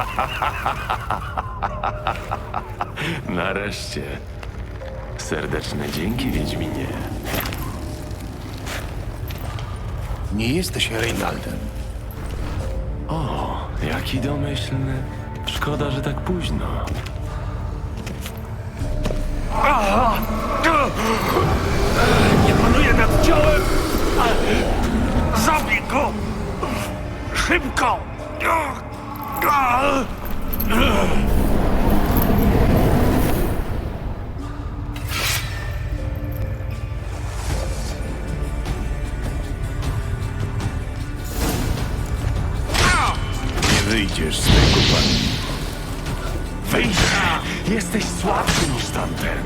Nareszcie. Serdeczne dzięki, Wiedźminie. Nie jesteś Reinaldem. O, jaki domyślny. Szkoda, że tak późno. Nie panuje nad ciałem! Zabij go! Szybko! Nie wyjdziesz z tego pani. Wyjdę! Jesteś słabszy niż tamten.